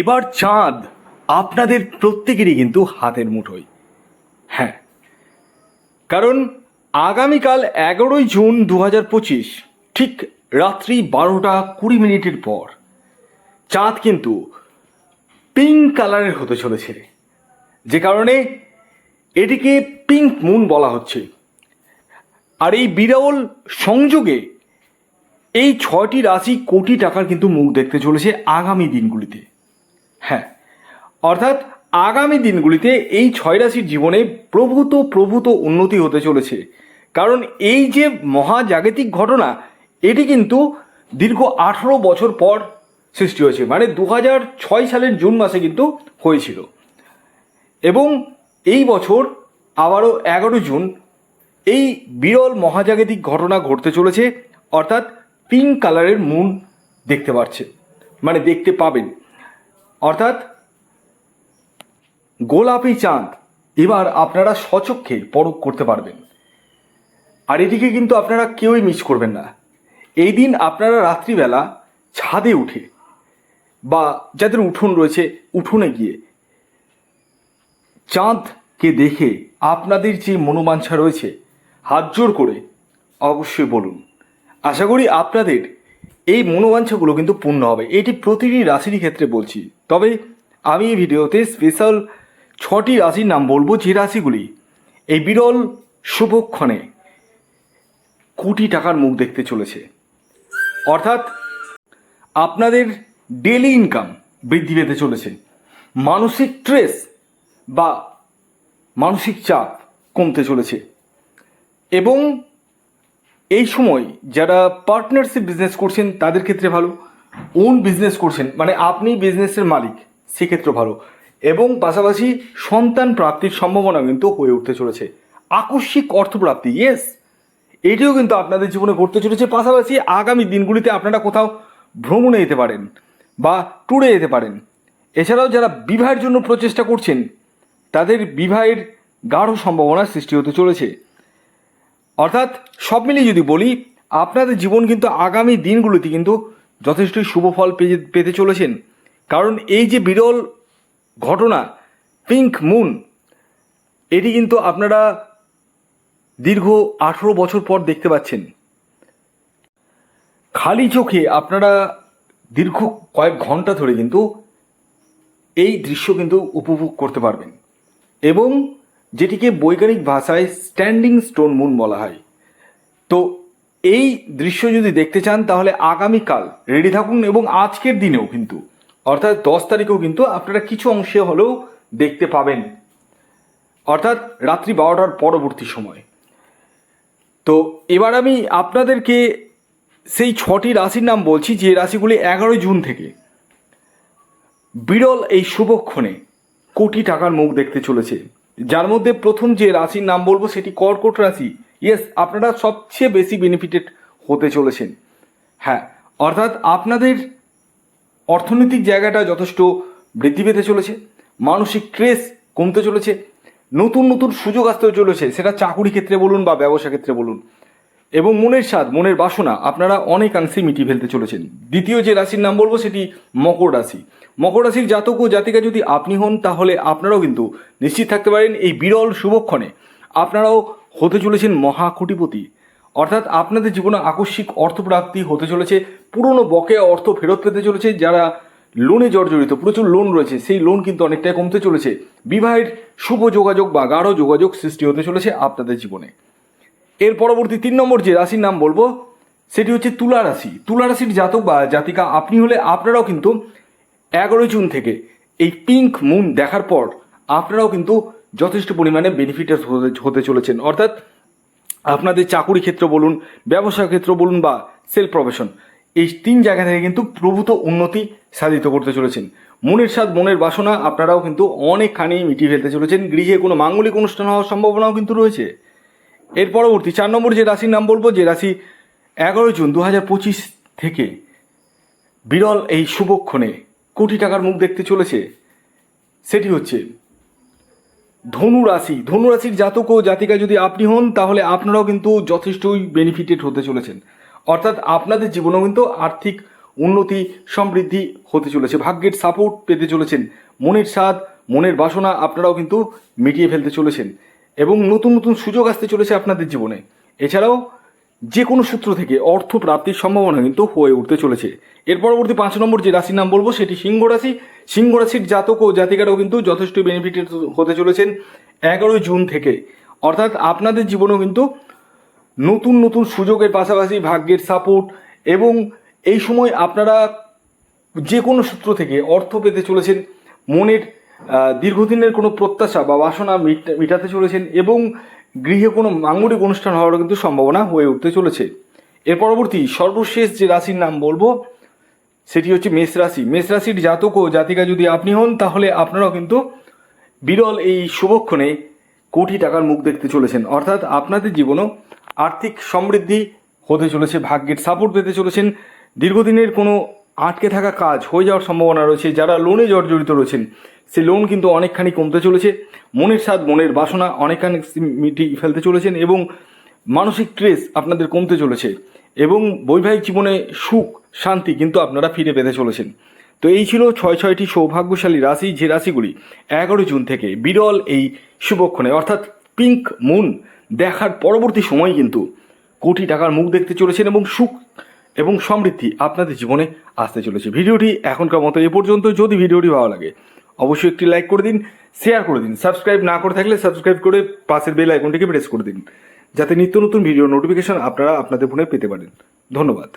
এবার চাঁদ আপনাদের প্রত্যেকেরই কিন্তু হাতের মুঠোয়। হ্যাঁ কারণ আগামীকাল এগারোই জুন দু হাজার পঁচিশ, ঠিক রাত্রি বারোটা কুড়ি মিনিটের পর, চাঁদ কিন্তু পিঙ্ক কালারের হতে চলেছে যে কারণে এটিকে পিঙ্ক মুন বলা হচ্ছে। আর এই বিরল সংযোগে এই ছয়টি রাশি কোটি টাকার কিন্তু মুখ দেখতে চলেছে আগামী দিনগুলিতে। হ্যাঁ। অর্থাৎ আগামী দিনগুলিতে এই ছয় রাশির জীবনে প্রভূত প্রভূত উন্নতি হতে চলেছে। কারণ এই যে মহাজাগতিক ঘটনা, এটি কিন্তু দীর্ঘ আঠারো বছর পর সৃষ্টি হয়েছে। মানে দু ছয় সালের জুন মাসে কিন্তু হয়েছিল। এবং এই বছর আবারও এগারো জুন এই বিরল মহাজাগতিক ঘটনা ঘটতে চলেছে। অর্থাৎ পিঙ্ক কালারের মুন দেখতে পাচ্ছে মানে দেখতে পাবেন। অর্থাৎ গোলাপি চাঁদ, এবার আপনারা সচক্ষে পরখ করতে পারবেন। আর এটিকে কিন্তু আপনারা কেউই মিস করবেন না। এই দিন আপনারা রাত্রিবেলা ছাদে উঠে বা যাদের উঠোন রয়েছে, উঠোনে গিয়ে চাঁদকে দেখে আপনাদের যে মনোবাঞ্ছা রয়েছে, হাত জোর করে অবশ্যই বলুন। আশা করি আপনাদের এই মনোবাঞ্ছাগুলো কিন্তু পূর্ণ হবে। এটি প্রতিটি রাশির ক্ষেত্রে বলছি। তবে আমি এই ভিডিওতে স্পেশাল ছটি রাশির নাম বলব যে রাশিগুলি এই বিরল শুভক্ষণে কোটি টাকার মুখ দেখতে চলেছে। অর্থাৎ আপনাদের ডেলি ইনকাম বৃদ্ধি পেতে চলেছে। মানসিক স্ট্রেস বা মানসিক চাপ কমতে চলেছে। এবং এই সময় যারা পার্টনারশিপ বিজনেস করছেন, তাদের ক্ষেত্রে ভালো। ওন বিজনেস করছেন মানে আপনি বিজনেসের মালিক সেক্ষেত্রে ভালো। এবং পাশাপাশি সন্তান প্রাপ্তির সম্ভাবনা কিন্তু হয়ে উঠতে চলেছে। আকস্মিক অর্থপ্রাপ্তি ইয়েস এটিও কিন্তু আপনাদের জীবনে ঘটতে চলেছে। পাশাপাশি আগামী দিনগুলিতে আপনারা কোথাও ভ্রমণে যেতে পারেন বা ট্যুরে যেতে পারেন। এছাড়াও যারা বিবাহের জন্য প্রচেষ্টা করছেন, তাদের বিবাহের গাঢ় সম্ভাবনা সৃষ্টি হতে চলেছে। অর্থাৎ সব মিলিয়ে যদি বলি, আপনাদের জীবন কিন্তু আগামী দিনগুলোতে কিন্তু যথেষ্টই শুভ ফল পেতে চলেছেন। কারণ এই যে বিরল ঘটনা, পিঙ্ক মুন, এটি কিন্তু আপনারা দীর্ঘ আঠেরো বছর পর দেখতে পাচ্ছেন। খালি চোখে আপনারা দীর্ঘ কয়েক ঘণ্টা ধরে কিন্তু এই দৃশ্য কিন্তু উপভোগ করতে পারবেন। এবং যেটিকে বৈজ্ঞানিক ভাষায় স্ট্যান্ডিং স্টোন মুন বলা হয়। তো এই দৃশ্য যদি দেখতে চান, তাহলে আগামীকাল রেডি থাকুন এবং আজকের দিনেও কিন্তু, অর্থাৎ দশ তারিখেও কিন্তু আপনারা কিছু অংশে হলেও দেখতে পাবেন। অর্থাৎ রাত্রি বারোটার পরবর্তী সময়। তো এবার আমি আপনাদেরকে সেই ছটি রাশির নাম বলছি, যে রাশিগুলি এগারোই জুন থেকে। বিরল এই শুভক্ষণে কোটি টাকার মুখ দেখতে চলেছে। যার মধ্যে প্রথম যে রাশির নাম বলব সেটি কর্কট রাশি। ইয়েস আপনারা সবচেয়ে বেশি বেনিফিটেড হতে চলেছেন। হ্যাঁ অর্থাৎ আপনাদের অর্থনৈতিক জায়গাটা যথেষ্ট বৃদ্ধি পেতে চলেছে, মানসিক ক্রেস কমতে চলেছে, নতুন নতুন সুযোগ আসতে চলেছে, সেটা চাকুরি ক্ষেত্রে বলুন বা ব্যবসা ক্ষেত্রে বলুন। এবং মনের স্বাদ, মনের বাসনা আপনারা অনেকাংশে মিটিয়ে ফেলতে চলেছেন। দ্বিতীয় যে রাশির নাম বলব সেটি মকর রাশি। মকর রাশির জাতক ও জাতিকা যদি আপনি হন, তাহলে আপনারাও কিন্তু নিশ্চিত থাকতে পারেন এই বিরল শুভক্ষণে। আপনারাও হতে চলেছেন মহাকুটিপতি। অর্থাৎ আপনাদের জীবনে আকস্মিক অর্থপ্রাপ্তি হতে চলেছে, পুরনো বকেয়া অর্থ ফেরত পেতে চলেছে, যারা লোনে জর্জরিত, প্রচুর লোন রয়েছে, সেই লোন কিন্তু অনেকটাই কমতে চলেছে। বিবাহের শুভ যোগাযোগ বা গাঢ় যোগাযোগ সৃষ্টি হতে চলেছে আপনাদের জীবনে। এর পরবর্তী তিন নম্বর যে রাশির নাম বলব, সেটি হচ্ছে তুলা রাশি। তুলা রাশির জাতক বা জাতিকা আপনি হলে আপনারাও কিন্তু এগারোই জুন থেকে এই পিঙ্ক মুন দেখার পর আপনারাও কিন্তু যথেষ্ট পরিমাণে বেনিফিটেড হতে হতে চলেছেন। অর্থাৎ আপনাদের চাকুরি ক্ষেত্র বলুন, ব্যবসা ক্ষেত্র বলুন বা সেলফ প্রফেশন এই তিন জায়গা থেকে কিন্তু প্রভূত উন্নতি সাধিত করতে চলেছেন। মনের স্বাদ, মনের বাসনা আপনারাও কিন্তু অনেকখানি মিটিয়ে ফেলতে চলেছেন। গৃহে কোনো মাঙ্গলিক অনুষ্ঠান হওয়ার সম্ভাবনাও কিন্তু রয়েছে। এর পরবর্তী চার নম্বর যে রাশির নাম বলব, যে রাশি এগারোই জুন দু হাজার পঁচিশ থেকে বিরল এই শুভক্ষণে কোটি টাকার মুখ দেখতে চলেছে, সেটি হচ্ছে ধনু রাশি ধনু রাশির জাতক ও জাতিকা যদি আপনি হন, তাহলে আপনারাও কিন্তু যথেষ্টই বেনিফিটেড হতে চলেছেন। অর্থাৎ আপনাদের জীবনেও কিন্তু আর্থিক উন্নতি, সমৃদ্ধি হতে চলেছে। ভাগ্যের সাপোর্ট পেতে চলেছেন। মনের স্বাদ, মনের বাসনা আপনারাও কিন্তু মিটিয়ে ফেলতে চলেছেন। এবং নতুন নতুন সুযোগ আসতে চলেছে আপনাদের জীবনে। এছাড়াও যে কোনো সূত্র থেকে অর্থ প্রাপ্তির সম্ভাবনা কিন্তু হয়ে উঠতে চলেছে। এর পরবর্তী পাঁচ নম্বর যে রাশির নাম বলব, সেটি সিংহ রাশি। সিংহ রাশির জাতক ও জাতিকারাও কিন্তু যথেষ্ট বেনিফিটেড হতে চলেছেন এগারোই জুন থেকে। অর্থাৎ আপনাদের জীবনেও কিন্তু নতুন নতুন সুযোগের পাশাপাশি ভাগ্যের সাপোর্ট এবং এই সময় আপনারা যে কোনো সূত্র থেকে অর্থ পেতে চলেছেন। মনের দীর্ঘদিনের কোনো প্রত্যাশা বা বাসনা মিট- মেটাতে চলেছেন এবং গৃহে কোনো মাঙ্গলিক অনুষ্ঠান হওয়ারও কিন্তু সম্ভাবনা হয়ে উঠতে চলেছে। এর পরবর্তী সর্বশেষ যে রাশির নাম বলব, সেটি হচ্ছে মেষ রাশি। মেষ রাশির জাতক ও জাতিকা যদি আপনি হন, তাহলে আপনারাও কিন্তু বিরল এই শুভক্ষণে কোটি টাকার মুখ দেখতে চলেছেন। অর্থাৎ আপনাদের জীবনও আর্থিক সমৃদ্ধি হতে চলেছে, ভাগ্যের সাপোর্ট পেতে চলেছেন। দীর্ঘদিনের কোনো আটকে থাকা কাজ হয়ে যাওয়ার সম্ভাবনা রয়েছে, যারা লোনে জর্জরিত রয়েছেন। সে লোন কিন্তু অনেকখানি কমতে চলেছে। মনের স্বাদ, মনের বাসনা অনেকখানি মিটিয়ে ফেলতে চলেছেন এবং মানসিক স্ট্রেস আপনাদের কমতে চলেছে এবং বৈবাহিক জীবনে সুখ, শান্তি কিন্তু আপনারা ফিরে পেতে চলেছেন। তো এই ছিল ছয় ছয়টি সৌভাগ্যশালী রাশি। যে রাশিগুলি এগারো জুন থেকে বিরল এই শুভক্ষণে, অর্থাৎ পিঙ্ক মুন দেখার পরবর্তী সময় কিন্তু কোটি টাকার মুখ দেখতে চলেছেন এবং সুখ এবং সমৃদ্ধি আপনাদের জীবনে আসতে চলেছে। ভিডিওটি এখনকার মতো এ পর্যন্ত যদি ভিডিওটি ভালো লাগে, অবশ্যই একটি লাইক করে দিন, শেয়ার করে দিন। সাবস্ক্রাইব না করে থাকলে সাবস্ক্রাইব করে পাশের বেল আইকনটিকে প্রেস করে দিন, যাতে নিত্য নতুন ভিডিও নোটিফিকেশন আপনারা আপনাদের ফোনে পেতে পারেন। ধন্যবাদ।